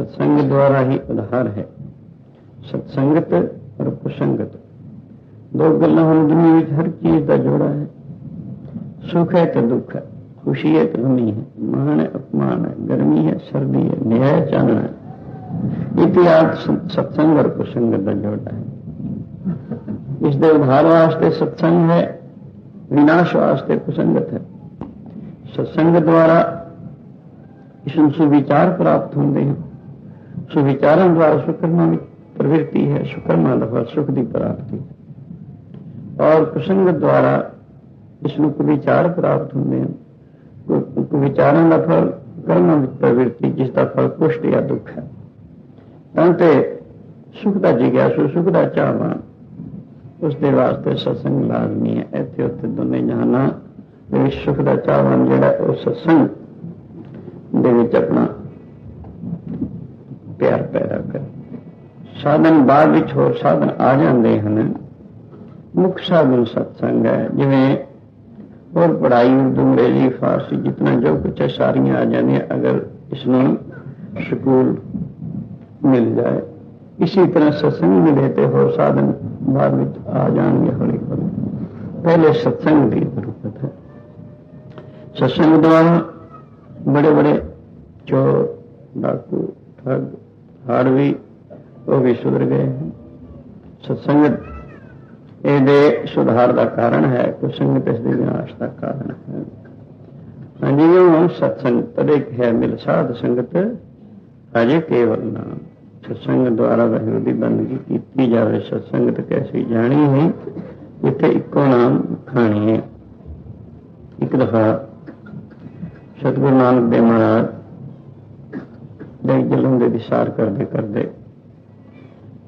सत्संग द्वारा ही उद्धार है सत्संगत और कुसंगत दो ਗੱਲਾਂ ਹੁਣ ਦੁਨੀਆ ਵਿੱਚ ਹਰ ਚੀਜ਼ ਦਾ ਜੋੜਾ ਹੈ ਸੁਖ ਹੈ ਤੇ ਦੁੱਖ ਹੈ ਖੁਸ਼ੀ ਹੈ ਤੇ ਗਮੀ ਹੈ ਮਾਣ ਹੈ ਅਪਮਾਨ ਹੈ ਗਰਮੀ ਹੈ ਸਰਦੀ ਹੈ ਨਿਆਂ ਚਾਨਣਾ ਹੈ ਇਤਿਹਾਸ ਸਤਸੰਗ ਔਰ ਕੁਸੰਗਤ ਦਾ ਜੋੜਾ ਹੈ ਇਸ ਦੇ ਉਧਾਰ ਵਾਸਤੇ ਸਤਸੰਗ ਹੈ ਵਿਨਾਸ਼ ਵਾਸਤੇ ਕੁਸੰਗਤ ਹੈ ਸਤਸੰਗ ਦੁਆਰਾ ਇਸ ਨੂੰ ਸੁਵਿਚਾਰ ਪ੍ਰਾਪਤ ਹੁੰਦੇ ਹਨ ਸੁਵਿਚਾਰਾਂ ਦੁਆਰਾ ਸੁਕਰਮਾਂ ਵਿੱਚ ਪ੍ਰਵਿਰਤੀ ਹੈ ਸੁਕਰਮਾਂ ਦਾ ਫਲ ਸੁਖ ਦੀ ਪ੍ਰਾਪਤੀ ਹੈ ਔਰ ਕੁਸੰਗਤ ਦੁਆਰਾ ਇਸ ਨੂੰ ਵਿਚਾਰ ਪ੍ਰਾਪਤ ਹੁੰਦੇ ਹਨ ਵਿਚਾਰਾਂ ਦਾ ਫਲ ਕਰਮਾਂ ਵਿੱਚ ਪ੍ਰਵਿਰਤੀ ਜਿਸ ਦਾ ਫਲ ਕੁਸ਼ਟ ਜਾਂ ਦੁੱਖ ਹੈ ਤਾਂ ਤੇ ਸੁਖ ਦਾ ਜਿਗਿਆਸੂ ਸੁਖ ਦਾ ਚਾਹਵਾਨ ਉਸ ਦੇ ਵਾਸਤੇ ਸਤਸੰਗ ਲਾਜ਼ਮੀ ਹੈ ਇੱਥੇ ਉੱਥੇ ਦੋਨੇ ਜਹਾਨਾਂ ਦੇ ਵਿੱਚ ਸੁਖ ਦਾ ਚਾਹਵਾਨ ਜਿਹੜਾ ਉਹ ਸਤਸੰਗ ਦੇ ਵਿੱਚ ਆਪਣਾ ਪਿਆਰ ਪੈਦਾ ਕਰ। ਸਾਧਨ ਬਾਅਦ ਵਿੱਚ ਹੋਰ ਸਾਧਨ ਆ ਜਾਂਦੇ ਹਨ। ਮੁੱਖ ਸਾਧਨ ਸਤਸੰਗ ਹੈ। ਜਿਵੇਂ ਹੋਰ ਪੜ੍ਹਾਈ, ਉਰਦੂ, ਅੰਗਰੇਜ਼ੀ, ਫਾਰਸੀ, ਜਿਤਨਾ ਜੋ ਕੁਛ ਹੈ, ਸਾਰੀਆਂ ਆ ਜਾਂਦੀਆਂ ਅਗਰ ਇਸ ਨੂੰ ਸਕੂਲ ਮਿਲ ਜਾਏ ਇਸੇ ਤਰ੍ਹਾਂ ਸਤਸੰਗ ਮਿਲੇ ਤੇ ਹੋਰ ਸਾਧਨ ਬਾਅਦ ਵਿੱਚ ਆ ਜਾਣਗੇ ਹੌਲੀ ਹੌਲੀ। ਪਹਿਲੇ ਸਤਸੰਗ ਦੀ ਜ਼ਰੂਰਤ ਹੈ। ਸਤਸੰਗ ਦੁਆਰਾ ਬੜੇ ਬੜੇ ਚੋਰ, ਡਾਕੂ ਠੱਗ ਹਾੜਵੀ ਉਹ ਵੀ ਸੁਧਰ ਗਏ ਸਤਸੰਗਤ, ਇਹਦੇ ਸੁਧਾਰ ਦਾ ਕਾਰਨ ਹੈ ਕੁਸੰਗਤ ਇਸ ਦੇ ਵਿਨਾਸ਼ ਦਾ ਕਾਰਨ ਹੈ। ਹਾਂਜੀ, ਉਹ ਸਤਸੰਗ ਤਦੇ ਹੈ ਮਿਲ ਸਾਧ ਸੰਗਤ, ਅਜੇ ਕੇਵਲ ਨਾਮ। ਸਤਸੰਗ ਦੁਆਰਾ ਵਾਹਿਗੁਰੂ ਦੀ ਬੰਦਗੀ ਕੀਤੀ ਜਾਵੇ, ਸਤਸੰਗਤ ਕੈਸੀ ਜਾਣੀ ਹੈ ਇੱਥੇ ਇੱਕੋ ਨਾਮ ਖਾਣੀ ਹੈ। ਇੱਕ ਦਫਾ ਸਤਿਗੁਰੂ ਨਾਨਕ ਦੇਵ ਮਹਾਰਾਜ ਜਲਨ ਕਰਦੇ ਕਰਦੇ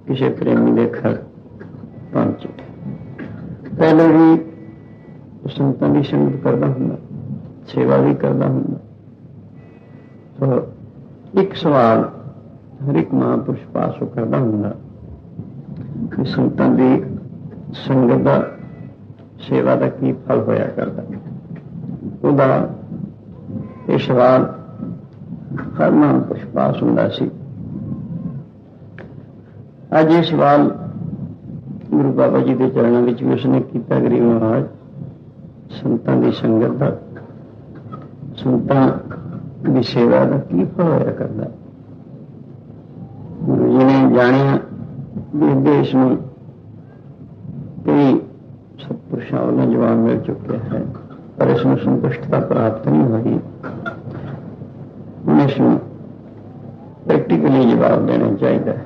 ਕਿਸੇ ਪ੍ਰੇਮੀ ਦੇ ਘਰ ਪਹੁੰਚੇ ਪਹਿਲੇ ਵੀ ਸੰਤਾਂ ਦੀ ਸੰਗਤ ਕਰਦਾ ਹੁੰਦਾ, ਸੇਵਾ ਵੀ ਕਰਦਾ ਹੁੰਦਾ। ਸੋ ਇੱਕ ਸਵਾਲ ਹਰ ਇੱਕ ਮਹਾਂਪੁਰਸ਼ ਪਾਸੋਂ ਕਰਦਾ ਹੁੰਦਾ ਕਿ ਸੰਤਾਂ ਦੀ ਸੰਗਤ ਦਾ ਸੇਵਾ ਦਾ ਕੀ ਫਲ ਹੋਇਆ ਕਰਦਾ। ਉਹਦਾ ਇਹ ਸਵਾਲ ਹਰ ਮਹਾਂਪੁਰਸ਼ ਪਾਸ ਹੁੰਦਾ ਸੀ। ਅੱਜ ਇਹ ਸਵਾਲ ਗੁਰੂ ਬਾਬਾ ਜੀ ਦੇ ਚਰਨਾਂ ਵਿੱਚ ਵੀ ਉਸਨੇ ਕੀਤਾ ਗਰੀਬ ਮਹਾਰਾਜ। ਸੰਤਾਂ ਦੀ ਸੰਗਤ ਦਾ ਸੰਤਾਂ ਦੀ ਸੇਵਾ ਦਾ ਕੀ ਫਲ ਹੋਇਆ ਕਰਦਾ? ਗੁਰੂ ਜੀ ਨੇ ਜਾਣਿਆ ਵੀ ਇਸ ਦੇਸ਼ ਨੂੰ ਕਈ ਸਤਪੁਰਸ਼ਾਂ ਵੱਲੋਂ ਜਵਾਬ ਮਿਲ ਚੁੱਕਿਆ ਹੈ, ਪਰ ਇਸ ਨੂੰ ਸੰਤੁਸ਼ਟਤਾ ਪ੍ਰਾਪਤ ਨਹੀਂ ਹੋਈ। ਹੁਣ ਇਸ ਨੂੰ ਪ੍ਰੈਕਟੀਕਲੀ ਜਵਾਬ ਦੇਣਾ ਚਾਹੀਦਾ ਹੈ।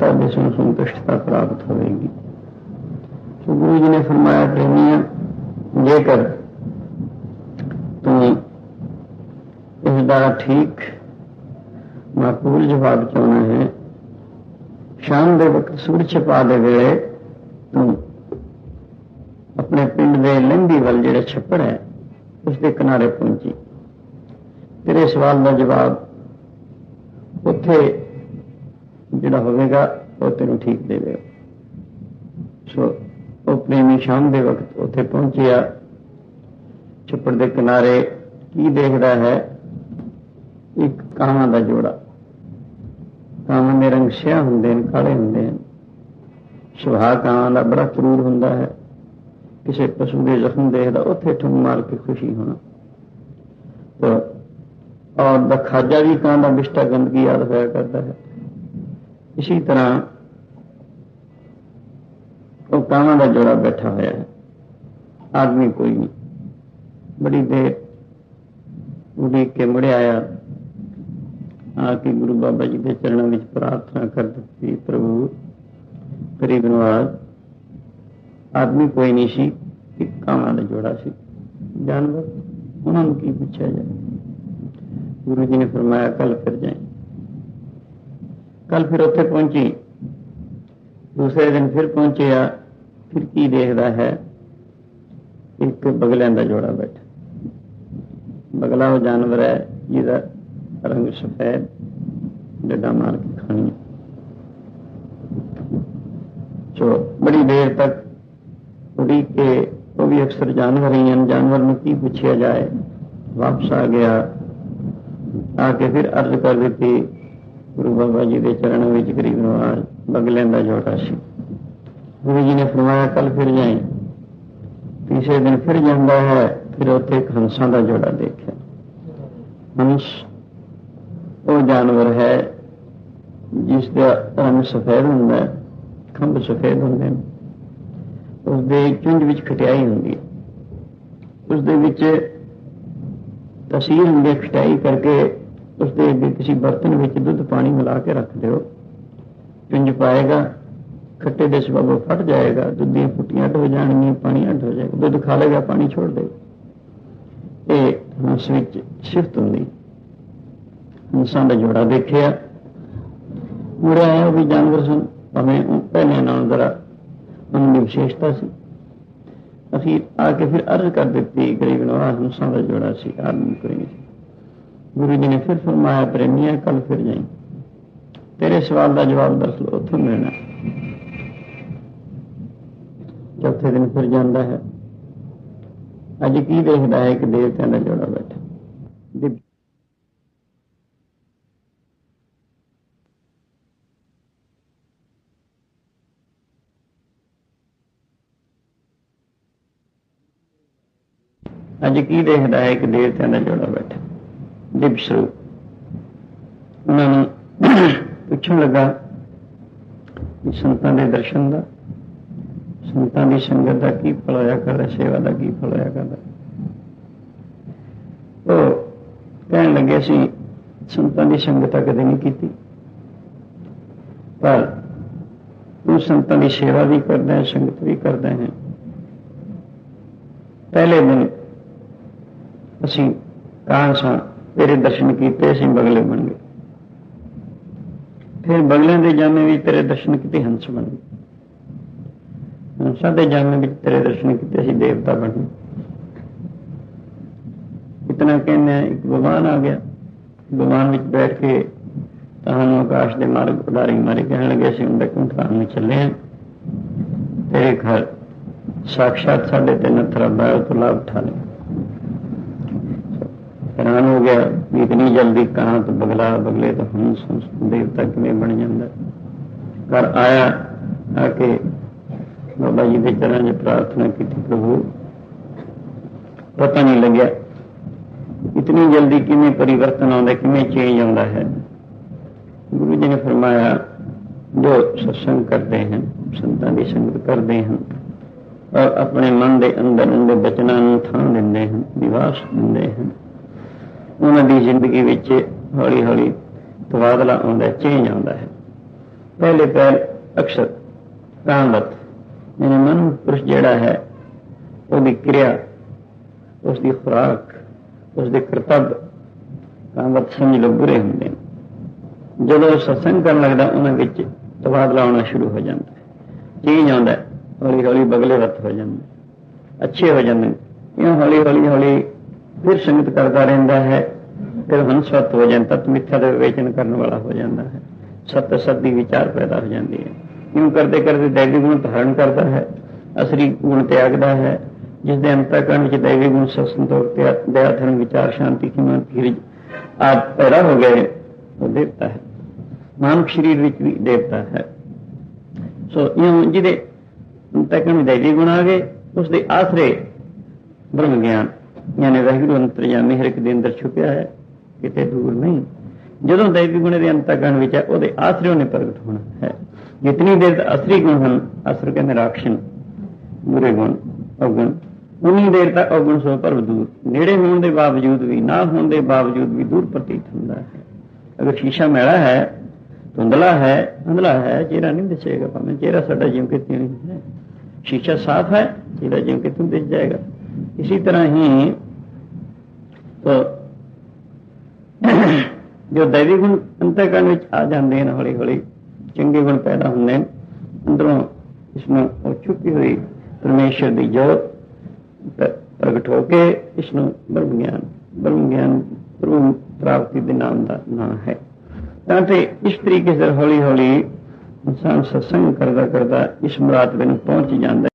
ਤਦ ਇਸ ਨੂੰ ਸੰਤੁਸ਼ਟਤਾ ਪ੍ਰਾਪਤ ਹੋਵੇਗੀ ਸੋ ਗੁਰੂ ਜੀ ਨੇ ਫਰਮਾਇਆ ਪ੍ਰੇਮੀਆਂ ਜੇਕਰ ਤੂੰ ਇਸ ਦਾ ਠੀਕ ਮਾਕੂਲ ਜਵਾਬ ਚਾਹਣਾ ਹੈ ਸ਼ਾਮ ਦੇ ਵਕਤ ਸੂਰਜ ਛਪਾ ਦੇ ਵੇਲੇ ਤੂੰ ਆਪਣੇ ਪਿੰਡ ਦੇ ਲੰਘੀ ਵੱਲ ਜਿਹੜਾ ਛੱਪੜ ਹੈ ਉਸ ਦੇ ਕਿਨਾਰੇ ਪਹੁੰਚੀ ਤੇਰੇ ਸਵਾਲ ਦਾ ਜਵਾਬ ਉੱਥੇ ਜਿਹੜਾ ਹੋਵੇਗਾ, ਉਹ ਤੈਨੂੰ ਠੀਕ ਦੇਵੇਗਾ। ਸੋ, ਉਹ ਪ੍ਰੇਮੀ ਸ਼ਾਮ ਦੇ ਵਕਤ ਉੱਥੇ ਪਹੁੰਚਿਆ। ਛੱਪੜ ਦੇ ਕਿਨਾਰੇ ਕੀ ਦੇਖਦਾ ਹੈ? ਇੱਕ ਕਾਵਾਂ ਦਾ ਜੋੜਾ। ਕਾਵਾਂ ਦੇ ਰੰਗ ਸਿਆਹ ਹੁੰਦੇ ਨੇ ਕਾਲੇ ਹੁੰਦੇ ਨੇ ਸੁਭਾਅ ਕਾਵਾਂ ਦਾ ਬੜਾ ਕਰੂਰ ਹੁੰਦਾ ਹੈ। ਕਿਸੇ ਪਸ਼ੂ ਦੇ ਜ਼ਖਮ ਦੇਖਦਾ, ਉੱਥੇ ਠੁੰਮ ਮਾਰ ਕੇ ਖੁਸ਼ੀ ਹੋਣਾ। ਤਾਂ ਔਰ ਦਾ ਖਾਜਾ ਵੀ ਕਾਂ ਦਾ ਬਿਸ਼ਟਾ ਗੰਦਗੀ ਯਾਦ ਹੋਇਆ ਕਰਦਾ ਹੈ। ਇਸੇ ਤਰ੍ਹਾਂ ਉਹ ਕਾਵਾਂ ਦਾ ਜੋੜਾ ਬੈਠਾ ਹੋਇਆ ਹੈ। ਆਦਮੀ ਕੋਈ ਨਹੀਂ। ਬੜੀ ਦੇਰ ਉਡੀਕ ਕੇ ਮੁੜਿਆ ਆਇਆ। ਆ ਕੇ ਗੁਰੂ ਬਾਬਾ ਜੀ ਦੇ ਚਰਨਾਂ ਵਿੱਚ ਪ੍ਰਾਰਥਨਾ ਕਰ ਦਿੱਤੀ, ਪ੍ਰਭੂ ਕਰੀਬ ਨਵਾਜ਼ ਆਦਮੀ ਕੋਈ ਨਹੀਂ ਸੀ, ਇੱਕ ਕਾਵਾਂ ਦਾ ਜੋੜਾ ਸੀ। ਜਾਨਵਰ, ਉਹਨਾਂ ਨੂੰ ਕੀ ਪੁੱਛਿਆ ਜਾਏ? ਗੁਰੂ ਜੀ ਨੇ ਫਰਮਾਇਆ ਕੱਲ ਫਿਰ ਜਾਏ ਕੱਲ ਫਿਰ ਉੱਥੇ ਪਹੁੰਚੀ। ਦੂਸਰੇ ਦਿਨ ਫਿਰ ਪਹੁੰਚਿਆ, ਫਿਰ ਕੀ ਦੇਖਦਾ ਹੈ? ਇੱਕ ਬਗਲਿਆਂ ਦਾ ਜੋੜਾ ਬੈਠਾ। ਬਗਲਾ ਉਹ ਜਾਨਵਰ ਹੈ, ਜਿਹਦਾ ਰੰਗ ਸਫੈਦ ਡੱਡਾ ਮਾਰ ਕੇ ਖਾਣੀ ਸੋ ਬੜੀ ਦੇਰ ਤੱਕ ਉਡੀ ਕੇ ਉਹ ਵੀ ਅਕਸਰ ਜਾਨਵਰ ਹੀ ਹਨ। ਜਾਨਵਰ ਨੂੰ ਕੀ ਪੁੱਛਿਆ ਜਾਏ, ਵਾਪਸ ਆ ਗਿਆ। ਆ ਕੇ ਫਿਰ ਅਰਜ਼ ਕਰ ਦਿੱਤੀ ਗੁਰੂ ਬਾਬਾ ਜੀ ਦੇ ਚਰਨਾਂ ਵਿੱਚ ਗਰੀਬ ਨਵਾਜ਼ ਬਗਲਿਆਂ ਦਾ ਜੋੜਾ ਸੀ। ਗੁਰੂ ਜੀ ਨੇ ਫਰਮਾਇਆ ਕੱਲ ਫਿਰ ਜਾਈਂ। ਤੀਸਰੇ ਦਿਨ ਫਿਰ ਜਾਂਦਾ ਹੈ, ਫਿਰ ਉੱਥੇ ਇੱਕ ਹੰਸਾਂ ਦਾ ਜੋੜਾ ਦੇਖਿਆ। ਹੰਸ ਉਹ ਜਾਨਵਰ ਹੈ, ਜਿਸ ਦਾ ਰੰਗ ਸਫੈਦ ਹੁੰਦਾ ਹੈ, ਖੰਭ ਸਫੈਦ ਹੁੰਦੇ ਨੇ। ਉਸ ਦੇ ਚੁੰਝ ਵਿੱਚ ਖਟਿਆਈ ਹੁੰਦੀ ਹੈ। ਉਸ ਦੇ ਵਿੱਚ ਤਸੀਰ ਹੁੰਦੀ ਹੈ, ਖਟਿਆਈ ਕਰਕੇ ਉਸ ਦੇ ਅੱਗੇ ਕਿਸੇ ਬਰਤਨ ਵਿੱਚ ਦੁੱਧ ਪਾਣੀ ਮਿਲਾ ਕੇ ਰੱਖ ਦਿਓ। ਚੁੰਝ ਪਾਏਗਾ, ਖੱਟੇ ਦੇ ਸਬਬ ਫਟ ਜਾਏਗਾ, ਦੁੱਧ ਦੀਆਂ ਫੁੱਟੀਆਂ ਅੱਡ ਜਾਣਗੀਆਂ, ਪਾਣੀ ਅੱਡ ਹੋ ਜਾਏਗਾ, ਦੁੱਧ ਖਾ ਲੇਗਾ ਪਾਣੀ ਛੋੜ ਦੇਗਾ ਇਹ ਹੰਸ ਵਿੱਚ ਸਿਫਤ ਹੁੰਦੀ। ਹੰਸਾਂ ਦਾ ਜੋੜਾ ਦੇਖਿਆ। ਮੁੜਿਆ ਆਇਆ ਵੀ ਜਾਨਵਰ ਸਨ, ਭਾਵੇਂ ਉਹ ਪਹਿਲੇ ਨਾਲੋਂ ਜ਼ਰਾ, ਉਹਨਾਂ ਦੀ ਵਿਸ਼ੇਸ਼ਤਾ ਸੀ। ਅਸੀਂ ਆ ਕੇ ਫਿਰ ਅਰਜ਼ ਕਰ ਦਿੱਤੀ, ਗਰੀਬ ਨਵਾਜ਼ ਹੰਸਾਂ ਦਾ ਜੋੜਾ ਸੀ ਆਦਮੀ ਕੋਈ ਨਹੀਂ ਗੁਰੂ ਜੀ ਨੇ ਫਿਰ ਫਰਮਾਇਆ ਪ੍ਰੇਮੀਆ ਕੱਲ ਫਿਰ ਜਾਈ। ਤੇਰੇ ਸਵਾਲ ਦਾ ਜਵਾਬ ਦੱਸ ਲੋ ਉੱਥੇ ਮਿਲਣਾ। ਚੌਥੇ ਦਿਨ ਫਿਰ ਜਾਂਦਾ ਹੈ। ਅੱਜ ਕੀ ਦੇਖਦਾ ਹੈ? ਕਿ ਦੇਵਤਿਆਂ ਦਾ ਜੋੜਾ ਬੈਠਾ। ਅੱਜ ਕੀ ਦੇਖਦਾ ਹੈ? ਕਿ ਦੇਵਤਿਆਂ ਦਾ ਜੋੜਾ ਬੈਠਾ। ਦਿਵ ਸਰੂਪ ਉਹਨਾਂ ਨੂੰ ਪੁੱਛਣ ਲੱਗਾ ਕਿ ਸੰਤਾਂ ਦੇ ਦਰਸ਼ਨ ਦਾ ਸੰਤਾਂ ਦੀ ਸੰਗਤ ਦਾ ਕੀ ਫਲ ਹੋਇਆ ਕਰਦਾ ਸੇਵਾ ਦਾ ਕੀ ਫਲ ਹੋਇਆ ਕਰਦਾ ਉਹ ਕਹਿਣ ਲੱਗੇ ਸੀ ਸੰਤਾਂ ਦੀ ਸੰਗਤ ਤਾਂ ਕਦੇ ਨਹੀਂ ਕੀਤੀ ਪਰ ਤੂੰ ਸੰਤਾਂ ਦੀ ਸੇਵਾ ਵੀ ਕਰਦਾ ਹੈ ਸੰਗਤ ਵੀ ਕਰਦਾ ਹੈ ਪਹਿਲੇ ਦਿਨ ਅਸੀਂ ਕਾਂ ਸਾਂ ਤੇਰੇ ਦਰਸ਼ਨ ਕੀਤੇ ਅਸੀਂ ਬਗਲੇ ਬਣ ਗਏ। ਫਿਰ ਬਗਲਿਆਂ ਦੇ ਜਾਮੇ ਵਿੱਚ ਤੇਰੇ ਦਰਸ਼ਨ ਕੀਤੇ ਹੰਸ ਬਣ ਗਏ। ਹੰਸਾਂ ਦੇ ਜਾਮੇ ਵਿੱਚ ਤੇਰੇ ਦਰਸ਼ਨ ਕੀਤੇ ਅਸੀਂ ਦੇਵਤਾ ਬਣ ਗਏ। ਇਤਨਾ ਕਹਿੰਦੇ ਹਾਂ, ਇੱਕ ਭਗਵਾਨ ਆ ਗਿਆ। ਭਗਵਾਨ ਵਿੱਚ ਬੈਠ ਕੇ ਤੁਹਾਨੂੰ ਆਕਾਸ਼ ਦੇ ਮਾਰਗ ਉਡਾਰੀ ਮਾਰੇ ਕਹਿਣ ਲੱਗੇ ਅਸੀਂ ਉਹਦੇ ਕੰਠਾਂ ਨੂੰ ਚੱਲੇ ਹਾਂ ਤੇਰੇ ਘਰ ਸਾਖਸ਼ਾਤ ਸਾਡੇ ਤੇ ਨਥਰਾ ਬਾਇਓ ਤੋਂ ਲਾਭ ਉਠਾ ਲੈ ਹੈਰਾਨ ਹੋ ਗਿਆ ਵੀ ਇਤਨੀ ਜਲਦੀ ਕਾਂ ਤੋਂ ਬਗਲਾ ਬਗਲੇ ਤੋਂ ਹੰਸ ਦੇਵਤਾ ਕਿਵੇਂ ਬਣ ਜਾਂਦਾ। ਘਰ ਆਇਆ, ਆ ਕੇ ਬਾਬਾ ਜੀ ਦੇ ਚਰਨਾਂ 'ਚ ਪ੍ਰਾਰਥਨਾ ਕੀਤੀ, ਪ੍ਰਭੂ, ਪਤਾ ਨਹੀਂ ਲੱਗਿਆ ਇਤਨੀ ਜਲਦੀ ਕਿਵੇਂ ਪਰਿਵਰਤਨ ਆਉਂਦਾ, ਕਿਵੇਂ ਚੇਂਜ ਆਉਂਦਾ ਹੈ। ਗੁਰੂ ਜੀ ਨੇ ਫਰਮਾਇਆ, ਜੋ ਸਤਸੰਗ ਕਰਦੇ ਹਨ, ਸੰਤਾਂ ਦੀ ਸੰਗਤ ਕਰਦੇ ਹਨ, ਔਰ ਆਪਣੇ ਮਨ ਦੇ ਅੰਦਰ ਉਹਦੇ ਬਚਨਾਂ ਨੂੰ ਥਾਂ ਦਿੰਦੇ ਹਨ, ਨਿਵਾਸ ਦਿੰਦੇ ਹਨ ਉਹਨਾਂ ਦੀ ਜ਼ਿੰਦਗੀ ਵਿੱਚ ਹੌਲੀ ਹੌਲੀ ਤਬਾਦਲਾ ਆਉਂਦਾ ਚੇਂਜ ਆਉਂਦਾ ਹੈ। ਪਹਿਲੇ ਪਹਿਲ ਅਕਸਰ ਕਾਮਤ ਯਾਨੀ ਮਨ ਪੁਰਸ਼ ਜਿਹੜਾ ਹੈ, ਉਹਦੀ ਕਿਰਿਆ ਉਸ ਦੀ ਖੁਰਾਕ ਉਸ ਦੇ ਕਰਤੱਵ ਕਾਮਤ ਸਮਝ ਲੋ ਬੁਰੇ ਹੁੰਦੇ ਨੇ। ਜਦੋਂ ਉਹ ਸਤਸੰਗ ਕਰਨ ਲੱਗਦਾ, ਉਹਨਾਂ ਵਿੱਚ ਤਬਾਦਲਾ ਆਉਣਾ ਸ਼ੁਰੂ ਹੋ ਜਾਂਦਾ ਚੇਂਜ ਆਉਂਦਾ ਹੌਲੀ ਹੌਲੀ ਬਗਲੇ ਵਰਤ ਹੋ ਜਾਂਦੇ ਅੱਛੇ ਹੋ ਜਾਂਦੇ ਨੇ। ਇਉਂ ਹੌਲੀ ਹੌਲੀ ਹੌਲੀ ਫਿਰ ਸੰਗਤ ਕਰਦਾ ਰਹਿੰਦਾ ਹੈ। ਫਿਰ ਹੰਸਵਤ ਹੋ ਜਾਂਦਾ, ਤਤ ਮਿੱਥਿਆ ਦਾ ਵਿਵੇਚਨ ਕਰਨ ਵਾਲਾ ਹੋ ਜਾਂਦਾ ਹੈ। ਸਤ ਸੱਦੀ ਵਿਚਾਰ ਪੈਦਾ ਹੋ ਜਾਂਦੀ ਹੈ। ਇਉਂ ਕਰਦੇ ਕਰਦੇ ਦੈਵੀ ਗੁਣ ਧਾਰਨ ਕਰਦਾ ਹੈ। ਅਸਰੀ ਗੁਣ ਤਿਆਗਦਾ ਹੈ। ਜਿਸ ਦੇ ਅੰਤਕਰਨ ਵਿੱਚ ਦੈਵੀ ਗੁਣ ਸੰਤੋਖ ਤੇ ਦਇਆ ਵਿਚਾਰ, ਸ਼ਾਂਤੀ ਖਿਮਾ ਧੀਰਜ ਆਪ ਪੈਦਾ ਹੋ ਗਏ, ਉਹ ਦੇਵਤਾ ਹੈ। ਮਾਨਵ ਸਰੀਰ ਵਿੱਚ ਵੀ ਦੇਵਤਾ ਹੈ। ਸੋ ਇਉਂ ਜਿਹਦੇ ਅੰਤਕਰਨ ਵਿੱਚ ਦੈਵੀ ਗੁਣ ਆ ਗਏ ਉਸ ਦੇ ਆਸਰੇ ਬ੍ਰਹਮ ਗਿਆਨ ਯਾਨੀ ਵਾਹਿਗੁਰੂ ਅੰਤਰਜਾਮੀ ਹਰ ਇੱਕ ਦੇ ਅੰਦਰ ਛੁਪਿਆ ਹੈ, ਕਿਤੇ ਦੂਰ ਨਹੀਂ। ਜਦੋਂ ਦੈਵੀ ਗੁਣ ਦੇ ਅੰਤਕਰਨ ਵਿੱਚ ਹੈ, ਉਹਦੇ ਆਸਰੇ ਉਹਨੇ ਪ੍ਰਗਟ ਹੋਣਾ ਹੈ। ਜਿਤਨੀ ਦੇਰ ਤੱਕ ਅਸਰੀ ਗੁਣ ਹਨ ਅਸਰ ਕਹਿੰਦੇ ਰਾਖਸ਼ਨ, ਬੁਰੇ ਗੁਣ ਅਵਗੁਣ ਉਨੀ ਦੇਰ ਤੱਕ ਅਵਗੁਣ ਸੋ ਪਰ ਦੂਰ। ਨੇੜੇ ਹੋਣ ਦੇ ਬਾਵਜੂਦ ਵੀ, ਨਾ ਹੋਣ ਦੇ ਬਾਵਜੂਦ ਵੀ ਦੂਰ ਪ੍ਰਤੀਤ ਹੁੰਦਾ ਹੈ। ਅਗਰ ਸ਼ੀਸ਼ਾ ਮੈਲਾ ਹੈ, ਧੁੰਦਲਾ ਹੈ ਅੰਧਲਾ ਹੈ, ਚਿਹਰਾ ਨਹੀਂ ਦਿਸੇਗਾ ਭਾਵੇਂ। ਚਿਹਰਾ ਸਾਡਾ ਜਿਉਂ ਕਿ ਤਿਉਂ ਹੈ ਸ਼ੀਸ਼ਾ ਸਾਫ਼ ਹੈ, ਚਿਹਰਾ ਜਿਉਂ ਕਿ ਤਿਉਂ ਦਿਸ ਜਾਏਗਾ। इसी तरह ही, तो ਜੋ दैवी ਗੁਣ ਅੰਤਰਕਰਨ ਵਿੱਚ ਆ ਜਾਂਦੇ ਨੇ ਹੌਲੀ ਹੌਲੀ ਚੰਗੇ ਗੁਣ ਪੈਦਾ ਹੁੰਦੇ ਨੇ ਅੰਦਰੋਂ ਇਸ ਨੂੰ ਉਹ ਛੁਪੀ ਹੋਈ ਪਰਮੇਸ਼ਰ ਦੀ ਜੋਤ ਪ੍ਰਗਟ ਹੋ ਕੇ ਇਸ ਨੂੰ ਬ੍ਰਹਮ ਗਿਆਨ ਬ੍ਰਹਮ ਗਿਆਨ ਬ੍ਰਹਮ ਪ੍ਰਾਪਤੀ ਦੇ ਨਾਮ ਦਾ ਨਾਮ ਹੈ ਤਾਂ ਤੇ ਇਸ ਤਰੀਕੇ ਨਾਲ ਹੌਲੀ ਹੌਲੀ ਇਨਸਾਨ ਸਤਸੰਗ ਕਰਦਾ ਕਰਦਾ ਇਸ ਮੁਰਾਦ ਨੂੰ ਪਹੁੰਚ ਜਾਂਦਾ